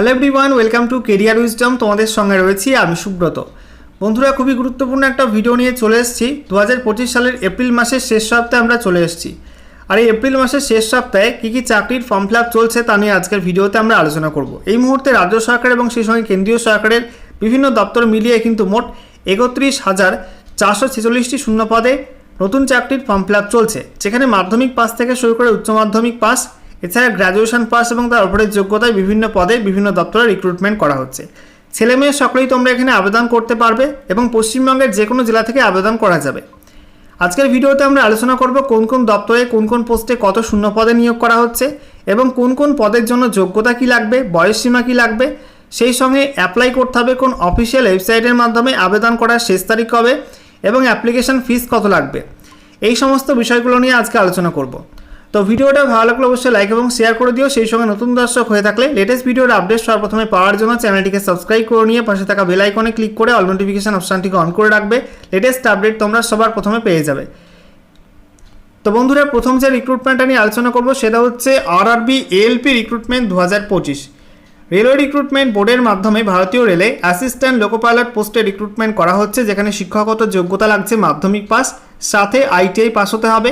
Hello everyone welcome to career wisdom তোমাদের সঙ্গে রয়েছি আমি সুব্রত। বন্ধুরা, খুবই গুরুত্বপূর্ণ একটা ভিডিও নিয়ে চলে এসেছি। দু হাজার পঁচিশ সালের এপ্রিল মাসের শেষ সপ্তাহে আমরা চলে এসেছি। আর এই এপ্রিল মাসের শেষ সপ্তাহে কী কী চাকরির ফর্ম ফিল চলছে তা নিয়ে আজকের ভিডিওতে আমরা আলোচনা করব। এই মুহূর্তে রাজ্য সরকার এবং সেই সঙ্গে কেন্দ্রীয় সরকারের বিভিন্ন দপ্তর মিলিয়ে কিন্তু মোট একত্রিশ হাজার চারশো ছেচল্লিশটি শূন্য পদে নতুন চাকরির ফর্ম ফিল চলছে। যেখানে মাধ্যমিক পাস থেকে শুরু করে উচ্চ মাধ্যমিক পাস এছাড়া গ্র্যাজুয়েশন পাস এবং তার উপরের যোগ্যতায় বিভিন্ন পদে বিভিন্ন দপ্তরে রিক্রুটমেন্ট করা হচ্ছে। ছেলে মেয়ে সকলেই তোমরা এখানে আবেদন করতে পারবে এবং পশ্চিমবঙ্গের যে কোনো জেলা থেকে আবেদন করা যাবে। আজকের ভিডিওতে আমরা আলোচনা করব কোন কোন দপ্তরে কোন কোন পোস্টে কত শূন্য পদে নিয়োগ করা হচ্ছে এবং কোন কোন পদের জন্য যোগ্যতা কি লাগবে বয়সসীমা কি লাগবে, সেই সঙ্গে অ্যাপ্লাই করতে হবে কোন অফিসিয়াল ওয়েবসাইটের মাধ্যমে আবেদন করার শেষ তারিখ কবে এবং অ্যাপ্লিকেশন ফিস কত লাগবে। এই সমস্ত বিষয়গুলো নিয়ে আজকে আলোচনা করব। তো ভিডিওটা ভালো লাগলে অবশ্যই লাইক এবং শেয়ার করে দিও। সেই সঙ্গে নতুন দর্শক হয়ে থাকলে লেটেস্ট ভিডিওর আপডেট সর্বপ্রথমে পাওয়ার জন্য চ্যানেলটিকে সাবস্ক্রাইব করে নিয়ে পাশে থাকা বেল আইকনে ক্লিক করে অল নোটিফিকেশন অপশানটিকে অন করে রাখবে। লেটেস্ট আপডেট তোমরা সবার প্রথমে পেয়ে যাবে। তো বন্ধুরা, প্রথম যে রিক্রুটমেন্টটা নিয়ে আলোচনা করব সেটা হচ্ছে আরআরবি এএলপি রিক্রুটমেন্ট দু হাজার পঁচিশ। রেলওয়ে রিক্রুটমেন্ট বোর্ডের মাধ্যমে ভারতীয় রেলে অ্যাসিস্ট্যান্ট লোকো পাইলট পোস্টে রিক্রুটমেন্ট করা হচ্ছে, যেখানে শিক্ষাগত যোগ্যতা লাগছে মাধ্যমিক পাস সাথে আইটিআই পাস হতে হবে।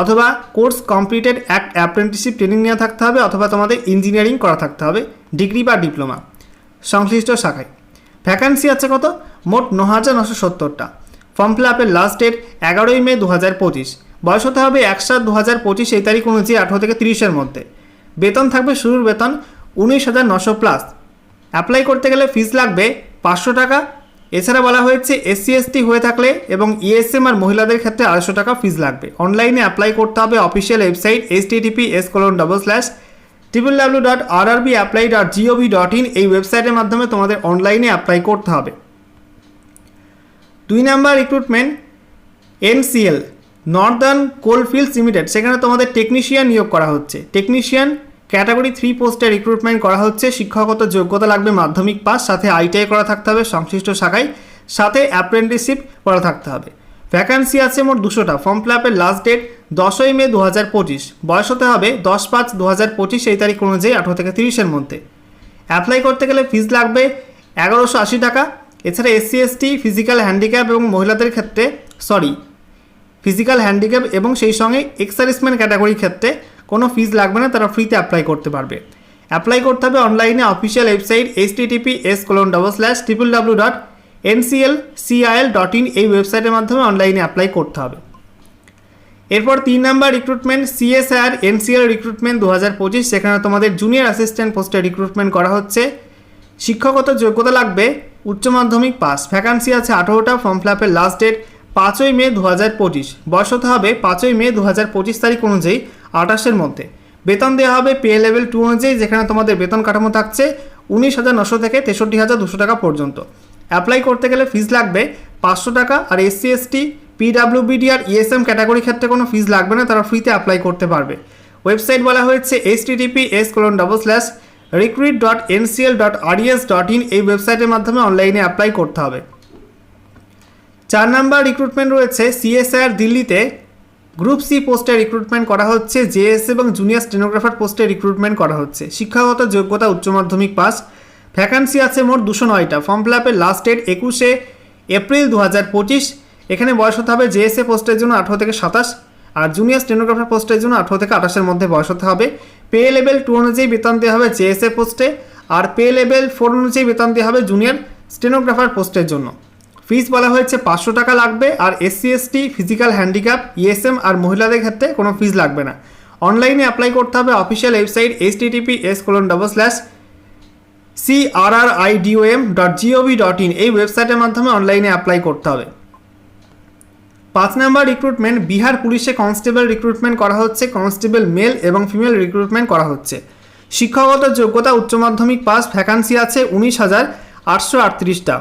অথবা কোর্স কমপ্লিটেড এক অ্যাপ্রেন্টিসশিপ ট্রেনিং নেওয়া থাকতে হবে অথবা তোমাদের ইঞ্জিনিয়ারিং করা থাকতে হবে, ডিগ্রি বা ডিপ্লোমা। সংশ্লিষ্ট শাখায়। ভ্যাকান্সি আছে কত? মোট ন হাজার নশো সত্তরটা। ফর্ম ফিল আপের লাস্ট ডেট এগারোই মে দু হাজার পঁচিশ। বয়স হতে হবে এক সাত দু হাজার পঁচিশ এই তারিখ অনুযায়ী আঠেরো থেকে তিরিশের মধ্যে। বেতন থাকবে শুরুর বেতন উনিশ হাজার নশো প্লাস। অ্যাপ্লাই করতে গেলে ফিস লাগবে পাঁচশো টাকা এছাড়া বলা হয়েছে, এসসি, এসটি হয়ে থাকলে এবং ইএসএম আর মহিলাদের ক্ষেত্রে আড়াইশো টাকা ফিজ লাগবে। অনলাইনে অ্যাপ্লাই করতে হবে official website H TTP S colon double slash triple W dot R RB apply dot GOV dot in এই ওয়েবসাইটের মাধ্যমে তোমাদের অনলাইনে অ্যাপ্লাই করতে হবে। দুই number recruitment NCL northern coalfields limited সেখানে তোমাদের টেকনিশিয়ান নিয়োগ করা হচ্ছে। টেকনিশিয়ান ক্যাটাগরি থ্রি পোস্টে রিক্রুটমেন্ট করা হচ্ছে, শিক্ষাগত যোগ্যতা লাগবে মাধ্যমিক পাস, সাথে আইটিআই করা থাকতে হবে, সংশ্লিষ্ট শাখায়, সাথে অ্যাপ্রেন্টিসশিপ করা থাকতে হবে। ভ্যাকান্সি আছে মোট দুশোটা ফর্ম ফিল আপের লাস্ট ডেট দশই মে দু হাজার পঁচিশ, বয়স হতে হবে দশ পাঁচ দু হাজার পঁচিশ, এই তারিখ অনুযায়ী আঠারো থেকে তিরিশের মধ্যে। অ্যাপ্লাই করতে গেলে ফিজ লাগবে এগারোশো আশি টাকা, এছাড়া এসসি এসটি ফিজিক্যাল হ্যান্ডিক্যাপ এবং মহিলাদের ক্ষেত্রে সরি ফিজিক্যাল হ্যান্ডিক্যাপ এবং সেই সঙ্গে এক্সারিসমেন্ট ক্যাটাগরির ক্ষেত্রে কোনো ফিজ লাগবে না, তারা ফ্রিতে অ্যাপ্লাই করতে পারবে। অ্যাপ্লাই করতে হবে অনলাইনে official website H TTP S colon double slash triple W dot NCL CIL dot in এই ওয়েবসাইটের মাধ্যমে অনলাইনে অ্যাপ্লাই করতে হবে। এরপর তিন number recruitment CSR NCL recruitment দু হাজার পঁচিশ, সেখানে তোমাদের জুনিয়র অ্যাসিস্ট্যান্ট পোস্টে রিক্রুটমেন্ট করা হচ্ছে। শিক্ষাগত যোগ্যতা লাগবে, উচ্চ মাধ্যমিক পাস ভ্যাকান্সি আছে আঠারোটা ফর্ম ফিল আপের লাস্ট ডেট পাঁচই মে দু হাজার পঁচিশ। বয়স হতে হবে পাঁচই মে দু হাজার পঁচিশ তারিখ অনুযায়ী আঠাশের মধ্যে। বেতন দেওয়া হবে পে লেভেল টু অনুযায়ী, যেখানে তোমাদের বেতন কাঠামো থাকছে উনিশ হাজার নশো থেকে তেষট্টি হাজার দুশো টাকা পর্যন্ত। অ্যাপ্লাই করতে গেলে ফিজ লাগবে পাঁচশো টাকা আর এসসি, এসটি, পিডাব্লিউবিডি আর ইএসএম ক্যাটাগরি ক্ষেত্রে কোনো ফিজ লাগবে না, তারা ফ্রিতে অ্যাপ্লাই করতে পারবে। ওয়েবসাইট বলা হয়েছে H TTP S colon double slash recruit dot NCL dot RES dot in এই ওয়েবসাইটের মাধ্যমে অনলাইনে অ্যাপ্লাই করতে হবে। চার নাম্বার রিক্রুটমেন্ট রয়েছে সিএসআর দিল্লিতে। গ্রুপ সি পোস্টে রিক্রুটমেন্ট করা হচ্ছে জেএস এবং জুনিয়র স্টেনোগ্রাফার পোস্টে রিক্রুটমেন্ট করা হচ্ছে। শিক্ষাগত যোগ্যতা উচ্চ মাধ্যমিক পাস ভ্যাকান্সি আছে মোট দুশো নয়টা। ফর্ম ফিল আপের লাস্ট ডেট একুশে এপ্রিল দু হাজার পঁচিশ। এখানে বয়স হতে হবে জেএসএ পোস্টের জন্য আঠারো থেকে সাতাশ। আর জুনিয়র স্টেনোগ্রাফার পোস্টের জন্য আঠারো থেকে আঠাশের মধ্যে বয়স হতে হবে। পে লেভেল টু অনুযায়ী বেতন দেওয়া হবে জেএসএ পোস্টে আর পে লেভেল ফোর অনুযায়ী বেতন দেওয়া হবে জুনিয়র স্টেনোগ্রাফার পোস্টের জন্য। ফিস বলা হয়েছে পাঁচশো টাকা লাগবে আর SC ST physical handicap ESM আর মহিলাদের ক্ষেত্রে কোনো ফিস লাগবে না। অনলাইনে অ্যাপ্লাই করতে হবে official website H TTP S colon double slash C R R I DOM dot GOV dot in এই ওয়েবসাইটের মাধ্যমে অনলাইনে অ্যাপ্লাই করতে হবে। পাঁচ নাম্বার রিক্রুটমেন্ট বিহার পুলিশে কনস্টেবল রিক্রুটমেন্ট করা হচ্ছে কনস্টেবল মেল এবং ফিমেল রিক্রুটমেন্ট করা হচ্ছে। শিক্ষাগত যোগ্যতা উচ্চ মাধ্যমিক পাস ভ্যাকান্সি আছে উনিশ হাজার আটশো আটত্রিশটা।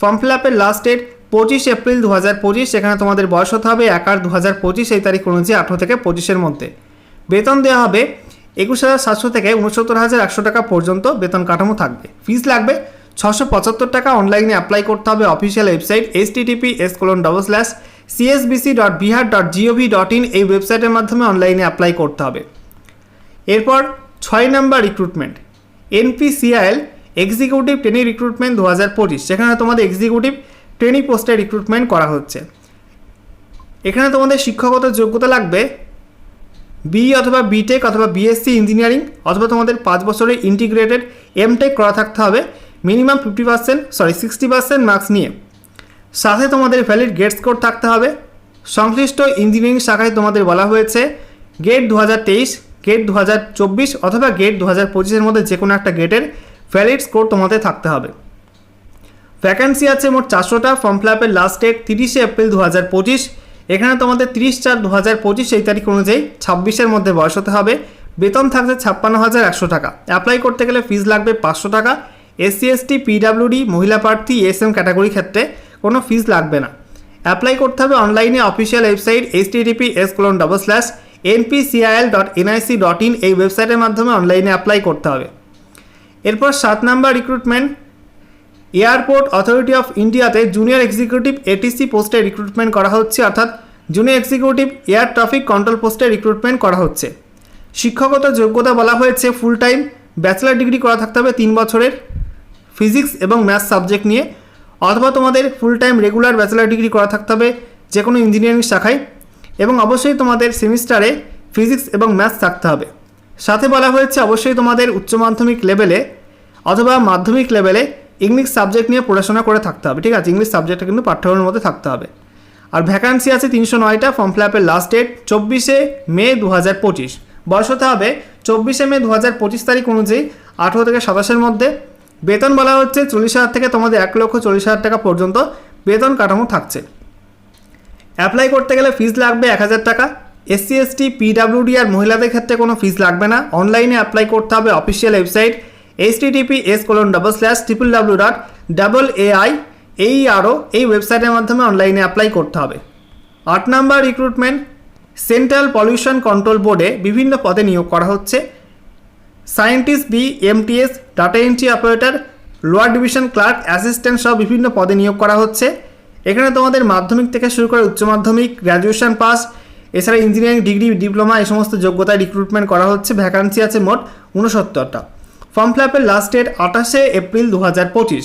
ফর্ম ফিল আপের লাস্ট ডেট পঁচিশ এপ্রিল দু হাজার পঁচিশ সেখানে তোমাদের বয়স হতে হবে এক আট দু হাজার পঁচিশ, এই তারিখ অনুযায়ী আঠেরো থেকে পঁচিশের মধ্যে। বেতন দেওয়া হবে একুশ হাজার সাতশো থেকে উনসত্তর হাজার একশো টাকা পর্যন্ত বেতন কাঠামো থাকবে। ফিস লাগবে ছশো পঁচাত্তর টাকা অনলাইনে অ্যাপ্লাই করতে হবে official website H TTP S colon double slash CSBC dot Bihar dot GOV dot in এই ওয়েবসাইটের মাধ্যমে অনলাইনে অ্যাপ্লাই করতে হবে। এরপর ছয় number recruitment NPCIL executive training recruitment দু হাজার পঁচিশ। সেখানে তোমাদের এক্সিকিউটিভ ট্রেনিং পোস্টে রিক্রুটমেন্ট করা হচ্ছে। এখানে তোমাদের শিক্ষাগত যোগ্যতা লাগবে বি অথবা বিটেক অথবা বিএসসি ইঞ্জিনিয়ারিং অথবা তোমাদের পাঁচ বছরের ইন্টিগ্রেটেড এমটেক করা থাকতে হবে। Minimum fifty percent sorry sixty percent marks নিয়ে। সাথে তোমাদের ভ্যালিড গেট স্কোর থাকতে হবে। সংশ্লিষ্ট ইঞ্জিনিয়ারিং শাখায় তোমাদের বলা হয়েছে গেট দু হাজার তেইশ গেট দু হাজার চব্বিশ অথবা গেট দু হাজার পঁচিশের মধ্যে যে কোনো একটা গেটের ভ্যালিড স্কোর তোমাদের থাকতে হবে। ভ্যাকান্সি আছে মোট চারশোটা ফর্ম ফিল আপের লাস্ট ডেট তিরিশে এপ্রিল দু হাজার পঁচিশ। এখানে তোমাদের তিরিশ চার দু হাজার পঁচিশ, এই তারিখ অনুযায়ী ছাব্বিশের মধ্যে বয়স হতে হবে। বেতন থাকছে ছাপ্পান্ন হাজার একশো টাকা। অ্যাপ্লাই করতে গেলে ফিজ লাগবে পাঁচশো টাকা। এসসি এসটি পিডাব্লিউডি মহিলা প্রার্থী এস এম ক্যাটাগরি ক্ষেত্রে কোনো ফিজ লাগবে না। অ্যাপ্লাই করতে হবে অনলাইনে official website H TTP S colon double slash NPCIL dot NIC dot in এই ওয়েবসাইটের মাধ্যমে অনলাইনে অ্যাপ্লাই করতে হবে। এরপর সাত number recruitment airport authority of ইন্ডিয়াতে জুনিয়র এক্সিকিউটিভ এটিসি পোস্টে রিক্রুটমেন্ট করা হচ্ছে, অর্থাৎ junior executive air traffic control পোস্টে রিক্রুটমেন্ট করা হচ্ছে। শিক্ষাগত যোগ্যতা বলা হয়েছে ফুল টাইম ব্যাচেলার ডিগ্রি করা থাকতে হবে তিন বছরের ফিজিক্স এবং ম্যাথ সাবজেক্ট নিয়ে, অথবা তোমাদের full time regular bachelor degree করা থাকতে হবে যে কোনো ইঞ্জিনিয়ারিং শাখায়, এবং অবশ্যই তোমাদের সেমিস্টারে ফিজিক্স এবং ম্যাথস থাকতে হবে। সাথে বলা হয়েছে অবশ্যই তোমাদের উচ্চ মাধ্যমিক লেভেলে অথবা মাধ্যমিক লেভেলে ইংলিশ সাবজেক্ট নিয়ে পড়াশোনা করে থাকতে হবে, ঠিক আছে? ইংলিশ সাবজেক্টটা কিন্তু পাঠ্যক্রমের মধ্যে থাকতে হবে। আর ভ্যাকান্সি আছে তিনশো নয়টা ফর্ম ফিল আপের লাস্ট ডেট চব্বিশে মে দু হাজার পঁচিশ। বয়স হতে হবে চব্বিশে মে দু হাজার পঁচিশ তারিখ অনুযায়ী আঠেরো থেকে সাতাশের মধ্যে। বেতন বলা হচ্ছে চল্লিশ হাজার থেকে তোমাদের এক লক্ষ চল্লিশ হাজার টাকা পর্যন্ত বেতন কাঠামো থাকছে। অ্যাপ্লাই করতে গেলে ফিজ লাগবে এক হাজার টাকা। এসসি, এসটি, পিডাব্লিউডি আর মহিলাদের ক্ষেত্রে কোনো ফিস লাগবে না। অনলাইনে অ্যাপ্লাই করতে হবে official website H TP S colon double slash triple W dot double AI এই আরও এই ওয়েবসাইটের মাধ্যমে অনলাইনে অ্যাপ্লাই করতে হবে। আট number recruitment central pollution control বোর্ডে বিভিন্ন পদে নিয়োগ করা হচ্ছে। Scientist B MTS data entry operator lower division clerk assistant সহ বিভিন্ন পদে নিয়োগ করা হচ্ছে। এখানে তোমাদের মাধ্যমিক থেকে শুরু করে উচ্চ মাধ্যমিক গ্র্যাজুয়েশন পাস এছাড়া ইঞ্জিনিয়ারিং ডিগ্রি ডিপ্লোমা এই সমস্ত যোগ্যতায় রিক্রুটমেন্ট করা হচ্ছে। ভ্যাকান্সি আছে মোট উনসত্তরটা ফর্ম ফিল আপের লাস্ট ডেট আঠাশে এপ্রিল দু হাজার পঁচিশ।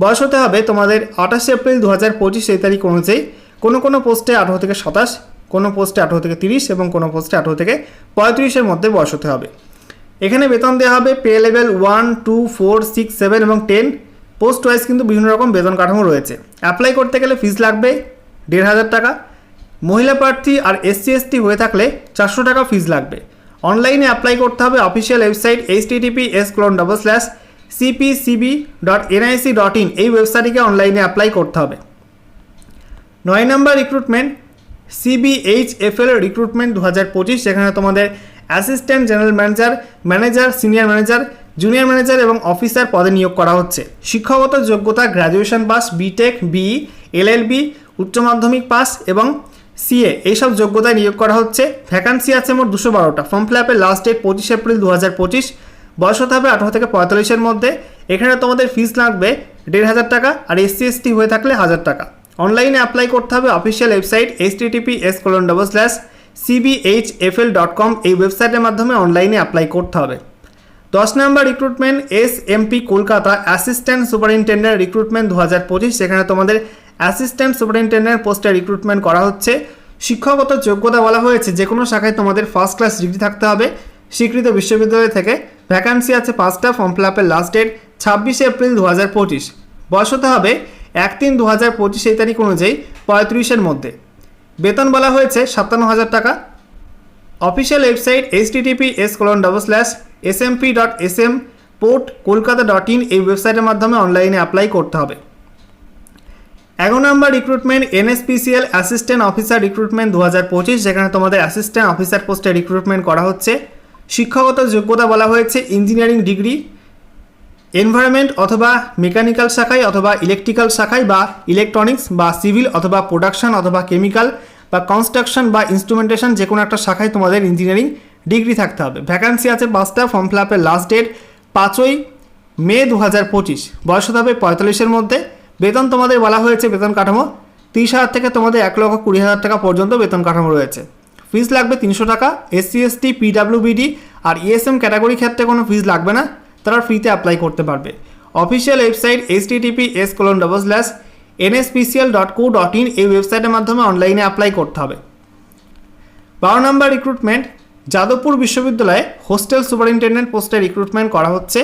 বয়স হতে হবে তোমাদের আঠাশে এপ্রিল দু হাজার পঁচিশ এই তারিখ অনুযায়ী। কোনো কোনো পোস্টে আঠারো থেকে সাতাশ, কোনো পোস্টে আঠারো থেকে তিরিশ এবং কোনো পোস্টে আঠারো থেকে পঁয়ত্রিশের মধ্যে বয়স হতে হবে। এখানে বেতন দেওয়া হবে pay level one two four six seven এবং টেন পোস্ট ওয়াইজ কিন্তু বিভিন্ন রকম বেতন কাঠামো রয়েছে। অ্যাপ্লাই করতে গেলে ফিস লাগবে দেড় হাজার টাকা। মহিলা প্রার্থী আর এসসি এসটি হয়ে থাকলে চারশো টাকা ফিজ লাগবে। অনলাইনে অ্যাপ্লাই করতে হবে official website H TTP S colon double slash CPCB dot NIC dot in এই ওয়েবসাইটটিকে অনলাইনে অ্যাপ্লাই করতে হবে। নয় নম্বর রিক্রুটমেন্ট সিবিএইচএফএল রিক্রুটমেন্ট দু হাজার পঁচিশ। যেখানে তোমাদের assistant general manager manager senior manager junior manager এবং অফিসার পদে নিয়োগ করা হচ্ছে। শিক্ষাগত যোগ্যতা graduation pass BTech BE LLB উচ্চ মাধ্যমিক পাস এবং সিএ এইসব যোগ্যতায় নিয়োগ করা হচ্ছে। ভ্যাকান্সি আছে মোট দুশো বারোটা। ফর্ম ফিল আপের লাস্ট ডেট পঁচিশ এপ্রিল দু হাজার পঁচিশ। বয়স হতে হবে আঠারো থেকে পঁয়তাল্লিশের মধ্যে। এখানে তোমাদের ফিস লাগবে দেড় হাজার টাকা আর এসসি এসটি হয়ে থাকলে হাজার টাকা। অনলাইনে অ্যাপ্লাই করতে হবে official website H TTP S colon double slash CBHFL dot com এই ওয়েবসাইটের মাধ্যমে অনলাইনে অ্যাপ্লাই করতে হবে। দশ number recruitment S MP Kolkata assistant superintendent recruitment দু হাজার পঁচিশ। সেখানে তোমাদের অ্যাসিস্ট্যান্ট সুপারিনটেন্ডেন্ট পোস্টে রিক্রুটমেন্ট করা হচ্ছে। শিক্ষাগত যোগ্যতা বলা হয়েছে যে কোনো শাখায় তোমাদের ফার্স্ট ক্লাস ডিগ্রি থাকতে হবে। স্বীকৃত বিশ্ববিদ্যালয় থেকে ভ্যাকান্সি আছে পাঁচটা ফর্ম ফিল আপের লাস্ট ডেট ছাব্বিশে এপ্রিল দু হাজার পঁচিশ। বয়স হতে হবে এক তিন দু হাজার পঁচিশ এই তারিখ অনুযায়ী পঁয়ত্রিশের মধ্যে। বেতন বলা হয়েছে সাতান্ন হাজার টাকা। Official website H TTP S colon double slash S M P dot S M port Kolkata dot in এই ওয়েবসাইটের মাধ্যমে অনলাইনে অ্যাপ্লাই করতে হবে। এগারো number recruitment NSPCL assistant officer recruitment দু হাজার পঁচিশ, যেখানে তোমাদের অ্যাসিস্ট্যান্ট অফিসার পোস্টে রিক্রুটমেন্ট করা হচ্ছে। শিক্ষাগত যোগ্যতা বলা হয়েছে ইঞ্জিনিয়ারিং ডিগ্রি এনভায়রনমেন্ট অথবা মেকানিক্যাল শাখায় অথবা ইলেকট্রিক্যাল শাখায় বা ইলেকট্রনিক্স বা সিভিল অথবা প্রোডাকশন অথবা কেমিক্যাল বা কনস্ট্রাকশন বা ইনস্ট্রুমেন্টেশন যে কোনো একটা শাখায় তোমাদের ইঞ্জিনিয়ারিং ডিগ্রি থাকতে হবে। ভ্যাকান্সি আছে পাঁচটা ফর্ম ফিল আপের লাস্ট ডেট পাঁচই মে দু হাজার পঁচিশ। বয়স হবে পঁয়তাল্লিশের মধ্যে। বেতন তোমাদের বলা হয়েছে বেতন কাঠামো। তিরিশ হাজার থেকে তোমাদের এক লক্ষ কুড়ি হাজার টাকা পর্যন্ত বেতন কাঠামো রয়েছে। ফিজ লাগবে তিনশো টাকা, এসসি, এসটি, পিডাব্লিউবিডি আর ইএসএম ক্যাটাগরি ক্ষেত্রে কোনো ফিজ লাগবে না, তারা ফ্রিতে অ্যাপ্লাই করতে পারবে। Official website H TTP S colon double slash NSPCL dot co dot in এই ওয়েবসাইটের মাধ্যমে অনলাইনে অ্যাপ্লাই করতে হবে। বারো নম্বর রিক্রুটমেন্ট যাদবপুর বিশ্ববিদ্যালয়ে হোস্টেল সুপারিনটেন্ডেন্ট পোস্টে রিক্রুটমেন্ট করা হচ্ছে।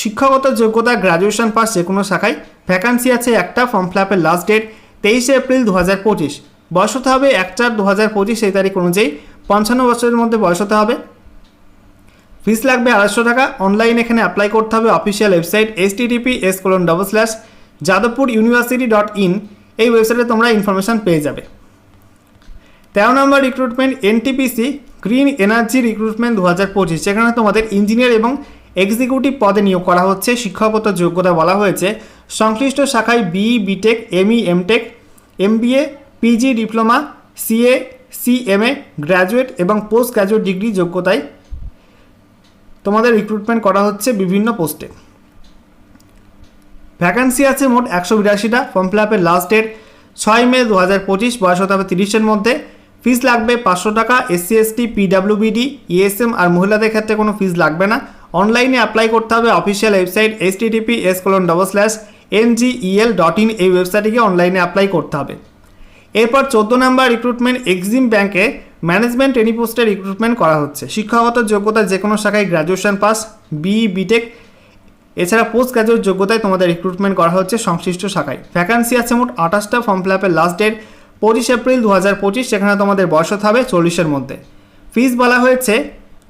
শিক্ষাগত যোগ্যতা গ্র্যাজুয়েশন পাস যে কোনো শাখায় ভ্যাকান্সি আছে একটা ফর্ম ফিলাপের লাস্ট ডেট তেইশে এপ্রিল দু হাজার পঁচিশ। বয়স হতে হবে এক চার দু হাজার পঁচিশ এই তারিখ অনুযায়ী। পঞ্চান্ন বছরের মধ্যে বয়স হতে হবে। ফিস লাগবে আড়াইশো টাকা। অনলাইন এখানে অ্যাপ্লাই করতে হবে official website S TTP S colon double slash Jadavpur university dot in এই ওয়েবসাইটে তোমরা ইনফরমেশান পেয়ে যাবে। তেরো number recruitment NTPC green energy recruitment দু হাজার পঁচিশ। যেখানে তোমাদের ইঞ্জিনিয়ার এবং এক্সিকিউটিভ পদে নিয়োগ করা হচ্ছে। শিক্ষাগত যোগ্যতা বলা হয়েছে। সংশ্লিষ্ট শাখায় B, BTech ME MTech, MBA, PG, diploma, CA, CMA, graduate এবং পোস্ট গ্র্যাজুয়েট ডিগ্রি যোগ্যতায় তোমাদের রিক্রুটমেন্ট করা হচ্ছে বিভিন্ন পোস্টে। ভ্যাকান্সি আছে মোট একশো বিরাশিটা ফর্ম ফিল আপের লাস্ট ডেট ছয় মে দু হাজার পঁচিশ, বয়স হতে হবে তিরিশের মধ্যে। ফিস লাগবে পাঁচশো টাকা এসসি এসটি পিডাব্লিউবিডি ইএসএম আর মহিলাদের ক্ষেত্রে কোনো ফিস লাগবে না। অনলাইনে অ্যাপ্লাই করতে হবে official website H TTP S colon double slash NGEL dot in এই ওয়েবসাইটে অনলাইনে অ্যাপ্লাই করতে হবে। এরপর চোদ্দ নাম্বার রিক্রুটমেন্ট এক্সিম ব্যাংকে ম্যানেজমেন্ট ট্রেনি পোস্টে রিক্রুটমেন্ট করা হচ্ছে। শিক্ষাগত যোগ্যতা যে কোনো শাখায় গ্র্যাজুয়েশন পাস বি বিটেক এছাড়া পোস্ট গ্রাজুয়েট যোগ্যতায় তোমাদের রিক্রুটমেন্ট করা হচ্ছে সংশ্লিষ্ট শাখায়। ভ্যাকান্সি আছে মোট আঠাশটা ফর্ম ফিল আপের লাস্ট ডেট পঁচিশ এপ্রিল দু হাজার পঁচিশ, সেখানে তোমাদের বয়স হবে চল্লিশের মধ্যে। ফিস বলা হয়েছে,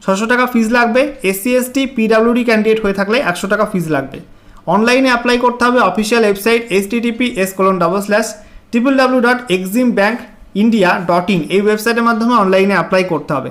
ছশো টাকা ফিস লাগবে এসসি এসটি পিডাব্লিউডি ক্যান্ডিডেট হয়ে থাকলে একশো টাকা ফিস লাগবে। অনলাইনে অ্যাপ্লাই করতে হবে official website S TTP S colon double slash triple W dot EXIM bank India dot in এই ওয়েবসাইটের মাধ্যমে অনলাইনে অ্যাপ্লাই করতে হবে।